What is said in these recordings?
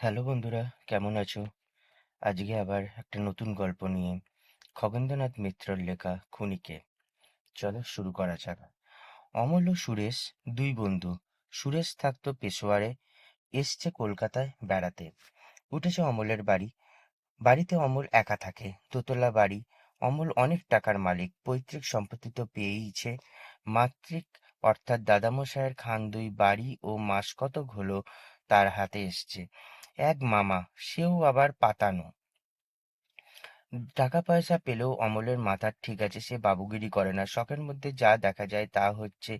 Hello বন্ধুরা, কেমন আছো? আজকে আবার একটা নতুন গল্প নিয়ে খগেন্দ্রনাথ মিত্রর লেখা খুনিকে। চলো শুরু করা যাক। অমল ও সুরেশ দুই বন্ধু। সুরেশ থাকতো পেশোয়ারে, এসছে কলকাতায় বেড়াতে। উঠেছে অমলের বাড়ি। বাড়িতে অমল একা থাকে। দোতলা বাড়ি। অমল অনেক টাকার মালিক। পৈতৃক সম্পত্তি তো পেয়েইছে। মাতৃক, অর্থাৎ দাদামশায়ের খান দুই বাড়ি ও মাস কতক হলো তার হাতে এসছে। এক মামা, সেও আবার পাতানো। টাকা পয়সা পেলেও অমলের মাথার ঠিক আছে, সে বাবুগিরি করে না। শখের মধ্যে যা দেখা যায় তা হচ্ছে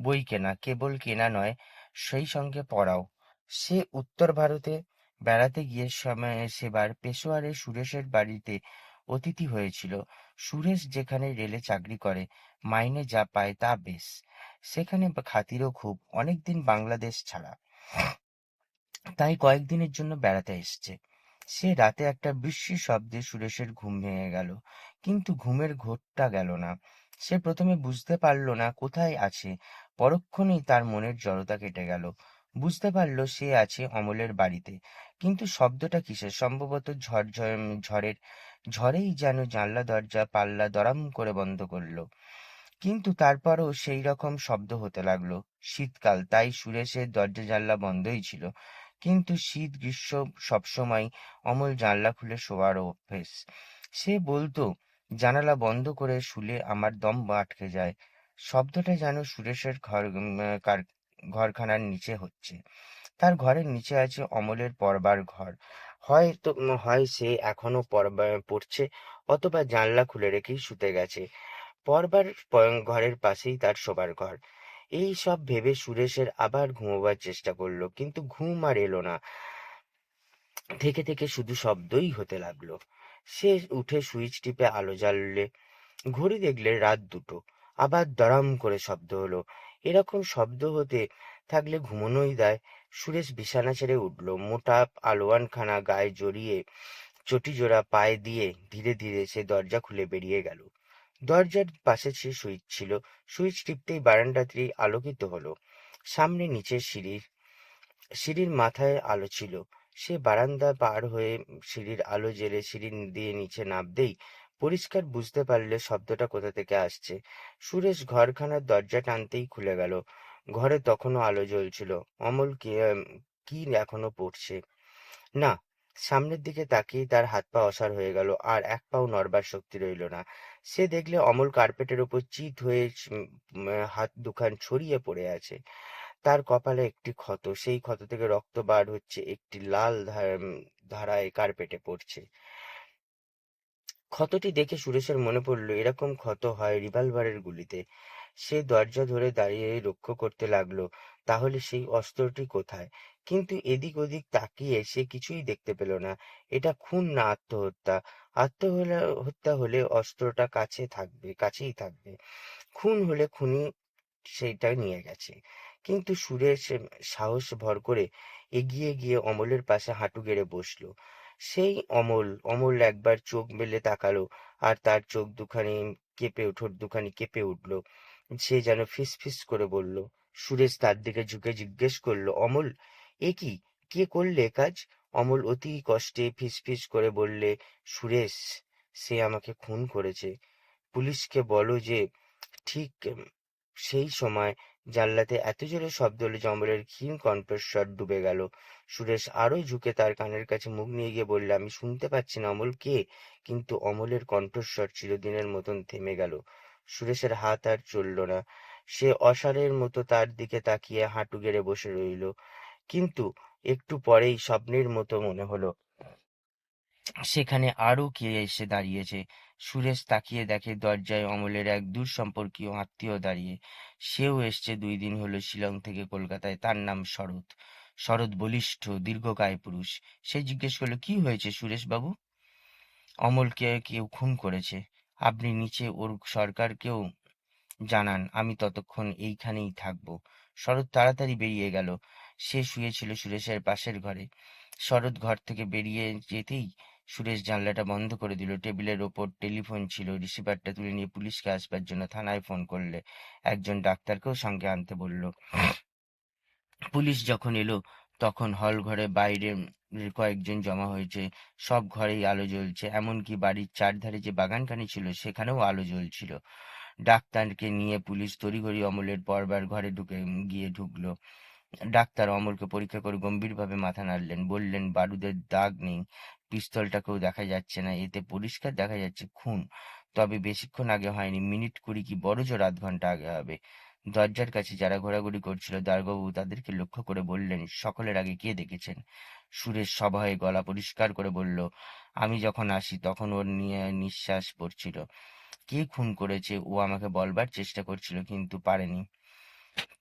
বই কেনা, কেবল কেনা নয়, সেই সঙ্গে পড়াও। সে উত্তর ভারতে বেড়াতে গিয়ে সময় সেবার পেশোয়ারে সুরেশের বাড়িতে অতিথি হয়েছিল। সুরেশ যেখানে রেলে চাকরি করে, মাইনে যা পায় তা বেশ। সেখানে খাতিরও খুব, অনেকদিন বাংলাদেশ ছাড়া। তাই কয়েকদিনের জন্য বেড়াতে এসছে। সে রাতে একটা বৃষ্টির শব্দে সুরেশের ঘুম ভেঙে গেল। কিন্তু ঘুমের ঘোরটা গেল না। সে প্রথমে বুঝতে পারল না কোথায় আছে। পরক্ষণেই তার মনের জড়তা কেটে গেল। বুঝতে পারল সে আছে অমলের বাড়িতে। কিন্তু শব্দটা কিসের? সম্ভবত ঝড় ঝড়- ঝড়ের, ঝড়েই যেন জানলা, দরজা, পাল্লা দরাম করে বন্ধ করল। কিন্তু তারপরও সেই রকম শব্দ হতে লাগল। শীতকাল, তাই সুরেশের দরজা জানলা বন্ধই ছিল। কিন্তু শীত গ্রীষ্ম সবসময় অমল জানলা খুলে শোয়ার অভ্যেস। সে বলতো, জানালা বন্ধ করে শুলে আমার দম আটকে যায়। শব্দটা যেন সুরেশের ঘর ঘরখানার নিচে হচ্ছে। তার ঘরের নিচে আছে অমলের পড়বার ঘর। হয়তো হয় সে এখনও পড়ছে, অথবা জানলা খুলে রেখেই শুতে গেছে। পরবার ঘরের পাশেই তার শোবার ঘর। এই সব ভেবে সুরেশের আবার ঘুমোবার চেষ্টা করল, কিন্তু ঘুম আর এলো না। থেকে থেকে শুধু শব্দই হতে লাগল। সে উঠে সুইচ টিপে আলো জ্বাললে, ঘড়ি দেখলে রাত দুটো। আবার দরাম করে শব্দ হলো। এরকম শব্দ হতে থাকলে ঘুমোনোই দেয়। সুরেশ বিছানা ছেড়ে উঠল। মোটা আলোয়ানখানা গায়ে জড়িয়ে চটি জোড়া পায়ে দিয়ে ধীরে ধীরে সে দরজা খুলে বেরিয়ে গেল। দরজার পাশে সে সুইচ ছিল। সুইচ টিপতেই বারান্দাটি আলোকিত হলো। সামনে নিচে সিঁড়ির সিঁড়ির মাথায় আলো ছিল। সে বারান্দা পার হয়ে সিঁড়ির আলো জেলে সিঁড়ি দিয়ে নিচে নামতেই পরিষ্কার বুঝতে পারলে শব্দটা কোথা থেকে আসছে। সুরেশ ঘরখানার দরজা টানতেই খুলে গেল। ঘরে তখনও আলো জ্বলছিল। অমল কি কি এখনও পড়ছে? না, সামনের দিকে তাকিয়ে তার হাত পা অসার হয়ে গেল। আর এক পাও নড়বার শক্তি রইল না। সে দেখলে অমল কার্পেটের ওপর চিত হয়ে হাত দুখান ছড়িয়ে পড়ে আছে। তার কপালে একটি ক্ষত, সেই ক্ষত থেকে রক্ত বার হচ্ছে একটি লাল ধার- ধারায় কার্পেটে পড়ছে। ক্ষতটি দেখে সুরেশের মনে পড়ল, এরকম ক্ষত হয় রিভলভারের গুলিতে। সে দরজা ধরে দাঁড়িয়ে লক্ষ্য করতে লাগল, তাহলে সেই অস্ত্রটি কোথায়? কিন্তু এদিক ওদিক তাকিয়ে সে কিছুই দেখতে পেল না। এটা খুন না আত্মহত্যা। আত্মহত্যা হলে অস্ত্রটা কাছে থাকবে কাছেই থাকবে। খুন হলে খুনি সেইটা নিয়ে গেছে। কিন্তু উম, সাহস ভর করে এগিয়ে গিয়ে অমলের পাশে হাঁটু গেড়ে বসল। সেই অমল অমল একবার চোখ মেলে তাকালো আর তার চোখ দুখানি কেঁপে ঠোঁট দুখানি কেঁপে উঠল। সে যেন ফিস ফিস করে বলল। সুরেশ তার দিকে ঝুঁকে জিজ্ঞেস করল অমল এ কি? কে করলে কাজ? অমল অতি কষ্টে ফিস ফিস করে বললে, সুরেশ, সে আমাকে খুন করেছে। পুলিশকে বলো যে, ঠিক সেই সময় জানলাতে এত জোরে শব্দ হলো অমলের ক্ষীণ কণ্ঠস্বর ডুবে গেল। সুরেশ আরও ঝুঁকে তার কানের কাছে মুখ নিয়ে গিয়ে বললে, আমি শুনতে পাচ্ছি না অমল কে? কিন্তু অমলের কণ্ঠস্বর চিরদিনের মতন থেমে গেল। সুরেশের হাত আর চলল না। সে অসাড়ের মতো তার দিকে তাকিয়ে হাঁটু গেড়ে বসে রইল। কিন্তু একটু পরেই স্বপ্নের মতো মনে হলো। সেখানে আরও কে এসে দাঁড়িয়েছে? সুরেশ তাকিয়ে দেখে দরজায় অমলের এক দূর সম্পর্কীয় আত্মীয় দাঁড়িয়ে। সেও এসছে দুই দিন হলো শিলং থেকে কলকাতায়। তার নাম শরৎ। শরৎ বলিষ্ঠ, দীর্ঘকায় পুরুষ। সে জিজ্ঞেস করল, কি হয়েছে সুরেশ বাবু? অমলকে কেউ খুন করেছে। আপনি নিচে ওর সরকারকেও জানান। আমি ততক্ষণ এইখানেই থাকব। শরৎ তাড়াতাড়ি বেরিয়ে গেল। সে শুয়েছিল সুরেশের পাশের ঘরে। শরৎ ঘর থেকে বেরিয়ে যেতেই সুরেশ জানলাটা বন্ধ করে দিল। টেবিলের ওপর টেলিফোন ছিল। রিসিভারটা তুলে নিয়ে পুলিশকে আসবার জন্য থানায় ফোন করলে। একজন ডাক্তারকেও সঙ্গে আনতে বলল। পুলিশ যখন এলো, তখন হল ঘরে বাইরে কয়েকজন জমা হয়েছে। সব ঘরেই আলো জ্বলছে। এমনকি বাড়ির চারধারে যে বাগানখানি ছিল, সেখানেও আলো জ্বলছিল। ডাক্তারকে নিয়ে পুলিশ তড়িঘড়ি অমলের পরবার ঘরে ঢুকে গিয়ে ঢুকলো। ডাক্তার অমলকে পরীক্ষা করে গম্ভীরভাবে মাথা নাড়লেন, বললেন, বারুদের দাগ নেই, পিস্তলটাকেও দেখা যাচ্ছে না, এতে পরিষ্কার দেখা যাচ্ছে খুন, তবে বেশিক্ষণ আগে হয়নি, মিনিট কুড়ি কি বড় জোর আধ ঘণ্টা আগে হবে। দরজার কাছে যারা ঘোরাঘুরি করছিল, দারোগাবু তাদেরকে লক্ষ্য করে বললেন, সকলের আগে কে দেখেছেন? সুরেশ সভয়ে গলা পরিষ্কার করে বলল, আমি যখন আসি তখন ওর নিয়ে নিঃশ্বাস পড়ছিল। কে খুন করেছে, ও আমাকে বলবার চেষ্টা করছিল, কিন্তু পারেনি।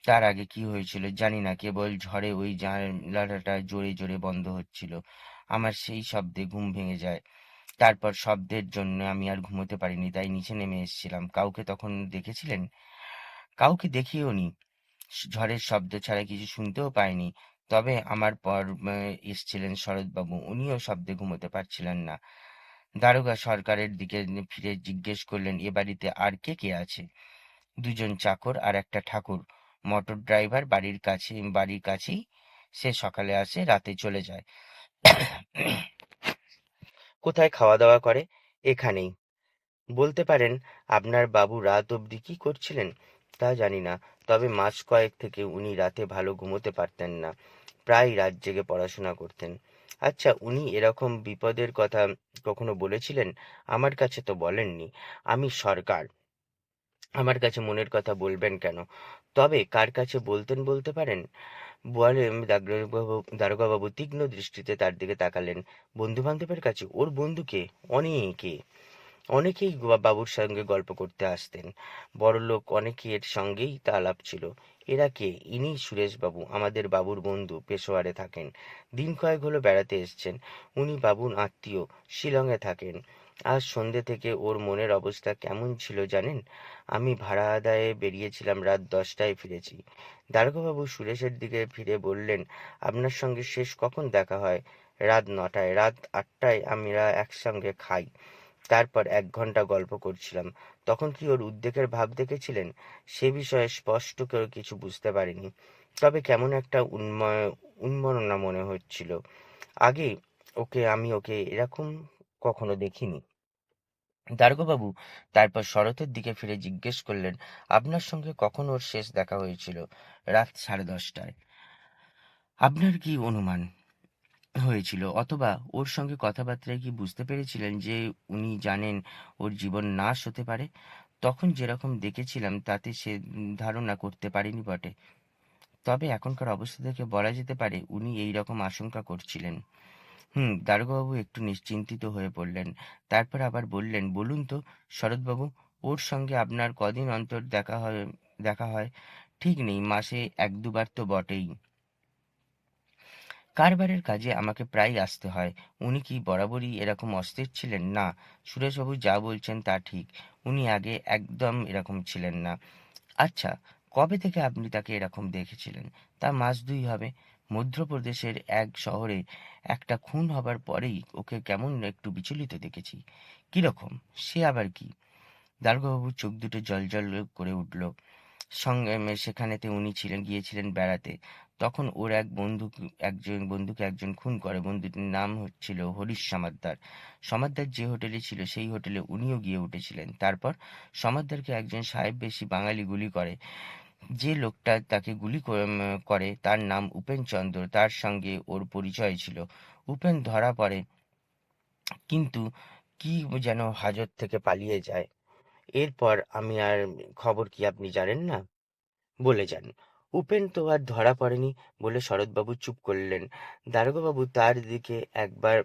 তার আগে কি হয়েছিল জানি না, কেবল ঝড়ে ওই জানালাটা জোরে জোরে বন্ধ হচ্ছিল। আমার সেই শব্দে ঘুম ভেঙে যায়। তারপর শব্দের জন্য আমি আর ঘুমোতে পারিনি, তাই নিচে নেমে এসেছিলাম। কাউকে তখন দেখেছিলেন? কাউকে দেখিও নি। ঝড়ের শব্দ ছাড়া কিছু শুনতেও পাইনি। তবে আমার পর এসছিলেন শরৎবাবু। উনিও শব্দে ঘুমোতে পারছিলেন না। দারোগা সরকারের দিকে ফিরে জিজ্ঞেস করলেন, এ বাড়িতে আর কে কে আছে? দুজন চাকর আর একটা ঠাকুর। মোটর ড্রাইভার বাড়ির কাছে, বাড়ির কাছেই সে সকালে আসে, রাতে চলে যায়। কোথায় খাওয়া দাওয়া করে? এখানেই। বলতে পারেন, আপনার বাবু রাত অবধি কি করছিলেন? তা জানি না, তবে মাস কয়েক থেকে উনি রাতে ভালো ঘুমোতে পারতেন না। প্রায় রাত জেগে পড়াশোনা করতেন। আচ্ছা উনি এরকম বিপদের কথা কখনো বলেছিলেন? আমার কাছে তো বলেননি। আমি সরকার। আমার কাছে মনের কথা বলবেন কেন? তবে কার কাছে বলতেন বলতে পারেন? বলে দারোগাবাবু দারোগাবাবু তীক্ষ্ণ দৃষ্টিতে তার দিকে তাকালেন। বন্ধু বান্ধবের কাছে? ওর বন্ধুকে অনেকে। অনেকেই বাবুর সঙ্গে গল্প করতে আসতেন। বড়লোক অনেকের সঙ্গেই তা আলাপ ছিল। এরা কে? ইনি সুরেশবাবু, আমাদের বাবুর বন্ধু, পেশোয়ারে থাকেন। দিন কয়েক হলো বেড়াতে এসছেন। উনি বাবুর আত্মীয়, শিলংয়ে থাকেন। আজ সন্ধ্যে থেকে ওর মনের অবস্থা কেমন ছিল জানেন? আমি ভাড়া আদায়ে বেরিয়েছিলাম রাত দশটায় ফিরেছি। দারোগাবাবু সুরেশের দিকে ফিরে বললেন, আপনার সঙ্গে শেষ কখন দেখা হয়? রাত নটায়, রাত আটটায় আমরা একসঙ্গে খাই। তারপর এক ঘণ্টা গল্প করছিলাম। তখন কি ওর উদ্বেগের ভাব দেখেছিলেন? সে বিষয়ে স্পষ্ট করে কিছু বুঝতে পারিনি। তবে কেমন একটা উন্মননা মনে হচ্ছিল। আগে ওকে, আমি ওকে এরকম কখনো দেখিনি। দারোগাবাবু তারপর শরতের দিকে ফিরে জিজ্ঞেস করলেন, আপনার সঙ্গে কখন ওর শেষ দেখা হয়েছিল? রাত সাড়ে দশটায়। আপনার কি অনুমান? হয়েছিল। অথবা ওর সঙ্গে কথাবার্তায় কি বুঝতে পেরেছিলেন যে উনি জানেন ওর জীবন নাশ হতে পারে? তখন যেরকম দেখেছিলাম, তাতে সে ধারণা করতে পারেনি বটে। তবে এখনকার অবস্থা থেকে বলা যেতে পারে উনি এই রকম আশঙ্কা করছিলেন। হুম দারোগাবাবু একটু নিশ্চিন্তিত হয়ে পড়লেন। তারপর আবার বললেন, বলুন তো, শরৎবাবু, ওর সঙ্গে আপনার কদিন অন্তর দেখা হয় দেখা হয়? ঠিক নেই, মাসে এক দুবার তো বটেই। কারবারের কাজে আমাকে প্রায় আসতে হয়। উনি কি বরাবরই এরকম অস্থির ছিলেন? না, সুরেশবাবু যা বলছেন তা ঠিক। উনি আগে একদম এরকম ছিলেন না। আচ্ছা কবে থেকে আপনি তাকে এরকম দেখেছিলেন? তা মাস দুই হবে। মধ্যপ্রদেশের এক শহরে একটা খুন হবার পরেই ওকে কেমন একটু বিচলিত দেখেছি। কীরকম? সে আবার কি? দারোগাবাবুর চোখ দুটো জল করে উঠল। সঙ্গে সেখানেতে উনি ছিলেন, গিয়েছিলেন বেড়াতে। তখন ওর এক বন্ধু একজন বন্ধুকে একজন খুন করে। বন্ধুটির নাম হচ্ছিল হরিশ সমাদ্দার। সমাদ্দার যে হোটেলে ছিল, সেই হোটেলে উনিও গিয়ে উঠেছিলেন। তারপর সমাদ্দারকে একজন সাহেব বেশি বাঙালি গুলি করে। যে লোকটা তাকে গুলি করে, তার নাম উপেনচন্দ্র তার সঙ্গে ওর পরিচয় ছিল। উপেন ধরা পড়ে, কিন্তু কি যেন হাজত থেকে পালিয়ে যায়। এরপর আমি আর খবর কি আপনি জানেন না? বলে যান। উপেন তো আর ধরা পড়েনি বলে শরৎবাবু চুপ করলেন। দারোগাবাবু তার দিকে একবার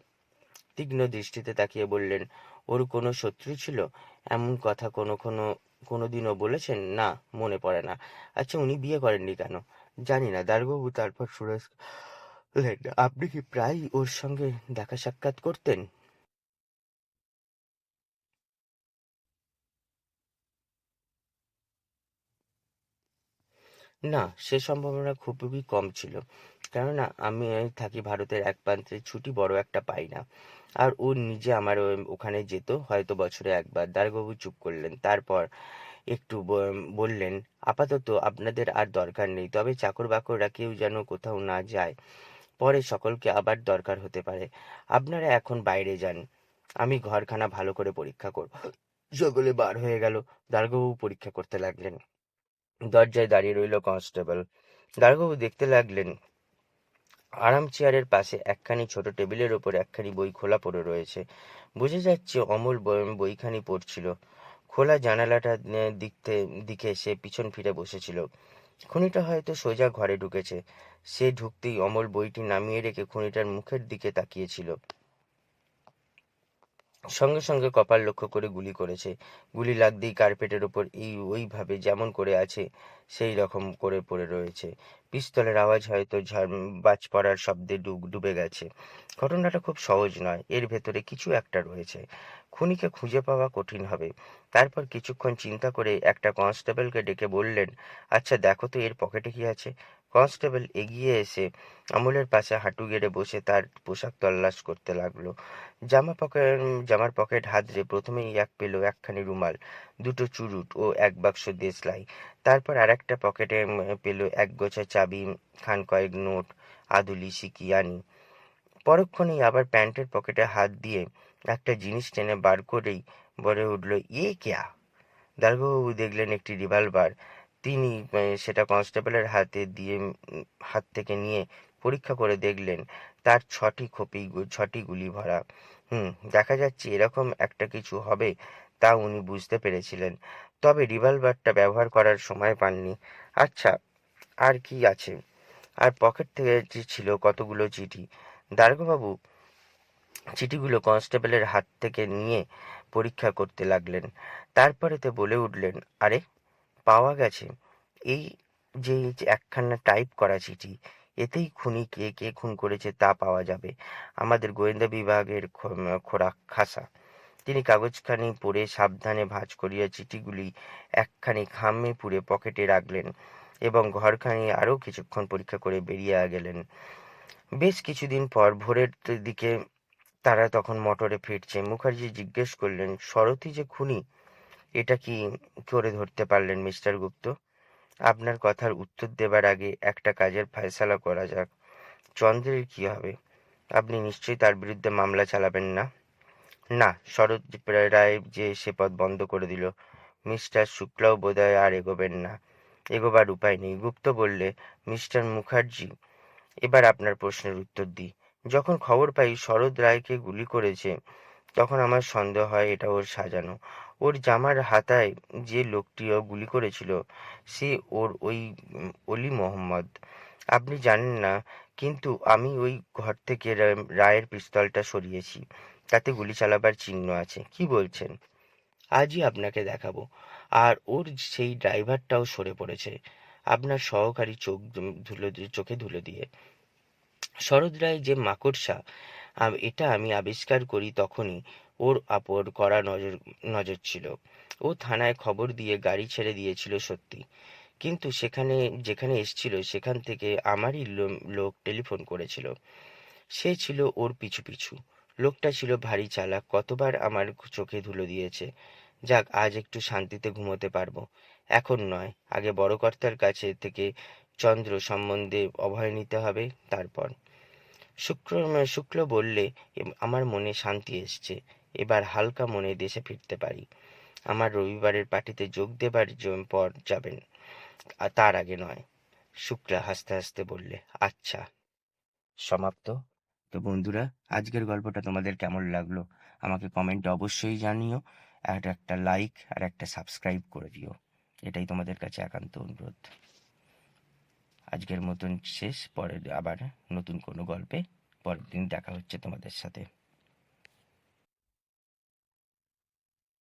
তীক্ষ্ণ দৃষ্টিতে তাকিয়ে বললেন, ওর কোনো শত্রু ছিল? এমন কথা কোনো কোনো, কোনোদিনও বলেছেন? না, মনে পড়ে না। আচ্ছা উনি বিয়ে করেননি কেন? জানি না। দারোগাবু তারপর সুরেশ আপনি কি প্রায় ওর সঙ্গে দেখা সাক্ষাৎ করতেন? না, সে সম্ভাবনা খুবই কম ছিল। কেননা, আমি থাকি ভারতের এক প্রান্তে, ছুটি বড় একটা পাই না। আর ও নিজে আমার ওখানে যেত, হয়তো বছরে একবার। দারোগাবু চুপ করলেন। তারপর একটু বললেন, আপাতত আপনাদের আর দরকার নেই। তবে চাকর বাকররা কেউ যেন কোথাও না যায়, পরে সকলকে আবার দরকার হতে পারে। আপনারা এখন বাইরে যান। আমি ঘরখানা ভালো করে পরীক্ষা করব। সকলে বার হয়ে গেল। দারোগাবাবু পরীক্ষা করতে লাগলেন। দরজায় দাঁড়িয়ে রইল কনস্টেবল। দারোগাবু দেখতে লাগলেন। আরাম চেয়ারের পাশে একখানি ছোট টেবিলের ওপর একখানি বই খোলা পড়ে রয়েছে। বুঝে যাচ্ছে অমল বই- বইখানি পড়ছিল। খোলা জানালাটার আহ, দিকতে দিকে সে পিছন ফিরে বসেছিল। খুনিটা হয়তো সোজা ঘরে ঢুকেছে। সে ঢুকতেই অমল বইটি নামিয়ে রেখে খুনিটার মুখের দিকে তাকিয়েছিল। সঙ্গে সঙ্গে কপাল লক্ষ্য করে গুলি করেছে। গুলি লাগতেই কার্পেটের ওপর এই ওইভাবে যেমন করে আছে, সেই রকম করে পড়ে রয়েছে। পিস্তলের আওয়াজ হয়তো বাজ পড়ার শব্দে ডুব, ডুবে গেছে। ঘটনাটা খুব সহজ নয়, এর ভেতরে কিছু একটা রয়েছে। খুনিকে খুঁজে পাওয়া কঠিন হবে। তারপর কিছুক্ষণ চিন্তা করে একটা কনস্টেবলকে ডেকে বললেন আচ্ছা দেখো তো এর পকেটে কি আছে? কনস্টেবল এগিয়ে এসে আমলের পাশে হাঁটু গেড়ে বসে তার পোশাক তল্লাশ করতে লাগল। জামা পকেট, জামার পকেট হাতড়ে প্রথমেই এক পেল একখানি রুমাল, দুটো চুরুট ও এক বাক্স দেশলাই। তারপর আর একটা পকেটে পেল এক গোছা চাবি, খান কয়েক নোট, আদুলি সিকি আনি পরক্ষণেই আবার প্যান্টের পকেটে হাত দিয়ে একটা জিনিস টেনে বার করেই বলে উঠল ইয়ে কেয়া? দারোগাবাবু দেখলেন একটি রিভলভার। তিনি সেটা কনস্টেবলের হাতে দিয়ে হাত থেকে নিয়ে পরীক্ষা করে দেখলেন তার ছটি খোপি ছটি গুলি ভরা। হুম, দেখা যাচ্ছে এরকম একটা কিছু হবে তা উনি বুঝতে পেরেছিলেন। তবে রিভলভারটা ব্যবহার করার সময় পাননি। আচ্ছা আর কি আছে? আর পকেট থেকে যে ছিল কতগুলো চিঠি? দারোগাবাবু, চিঠিগুলো কনস্টেবলের হাত থেকে নিয়ে পরীক্ষা করতে লাগলেন। তারপরেতে বলে উঠলেন, আরে পাওয়া গেছে। এই যে একখানা টাইপ করা চিঠি, এতেই খুনি কে কে খুন করেছে তা পাওয়া যাবে। আমাদের গোয়েন্দা বিভাগের খো- খোরাক খাসা। তিনি কাগজখানি পড়ে সাবধানে ভাঁজ করিয়া চিঠিগুলি একখানি খামে পুরে পকেটে রাখলেন এবং ঘরখানি আরও কিছুক্ষণ পরীক্ষা করে বেরিয়ে গেলেন। বেশ কিছুদিন পর ভোরের দিকে তারা তখন মোটরে ফিরছে। মুখার্জি জিজ্ঞেস করলেন শরৎই যে খুনি? এটা কি করে ধরতে পারলেন মিস্টার গুপ্ত? আপনার কথার উত্তর দেবার আগে একটা কাজের ফয়সালা করা যাক। চন্দ্রের কি হবে? আপনি নিশ্চয়ই তার বিরুদ্ধে মামলা চালাবেন না? না শরৎ রায় যে সে পথ বন্ধ করে দিল, মিস্টার শুক্লাও বোধহয় আর এগোবেন না। এগোবার উপায় নেই। গুপ্ত বললে, মিস্টার মুখার্জি, এবার আপনার প্রশ্নের উত্তর দিই। যখন খবর পাই শরৎ রায়কে গুলি করেছে, তখন আমার সন্দেহ হয় এটা ওর সাজানো। ওর জামার হাতায় যে লোকটিও গুলি করেছিল, সে ওর ওই অলি মোহাম্মদ। আপনি জানেন না, কিন্তু আমি ওই ঘর থেকে রায়ের পিস্তলটা সরিয়েছি। তাতে গুলি চালাবার চিহ্ন আছে। কি বলছেন? আজই আপনাকে দেখাবো। আর ওর সেই ড্রাইভারটাও সরে পড়েছে। আপনার সহকারী চোখ ধুলো চোখে ধুলো দিয়ে। শরৎ রায় যে মাকড়সা এটা আমি আবিষ্কার করি তখনই ওর আপর কড়া নজর নজর ছিল। ও থানায় খবর দিয়ে গাড়ি ছেড়ে দিয়েছিল সত্যি। কিন্তু সেখানে, যেখানে এসছিল, সেখান থেকে আমারই লোক টেলিফোন করেছিল। সে ছিল ওর পিছু পিছু। লোকটা ছিল ভারী চালাক, কতবার আমার চোখে ধুলো দিয়েছে। যাক, আজ একটু শান্তিতে ঘুমোতে পারব। এখন নয়, আগে বড় কর্তার কাছে থেকে চন্দ্র সম্বন্ধে অভয় নিতে হবে, তারপর। শুক্র, শুক্ল বললে আমার মনে শান্তি এসছে। এবার হালকা মনে দেশে ফিরতে পারি। আমার রবিবারের পার্টিতে যোগ দেবার পর যাবেন। তার আগে নয়, শুক্লা হাসতে হাসতে বললে আচ্ছা। সমাপ্ত। তো বন্ধুরা, আজকের গল্পটা তোমাদের কেমন লাগল? আমাকে কমেন্টে অবশ্যই জানিও। আর একটা লাইক আর একটা সাবস্ক্রাইব করে দিও। এটাই তোমাদের কাছে একান্ত অনুরোধ। আজকের মতন শেষ। পরে আবার নতুন কোনো গল্পে পরের দিন দেখা হচ্ছে তোমাদের সাথে।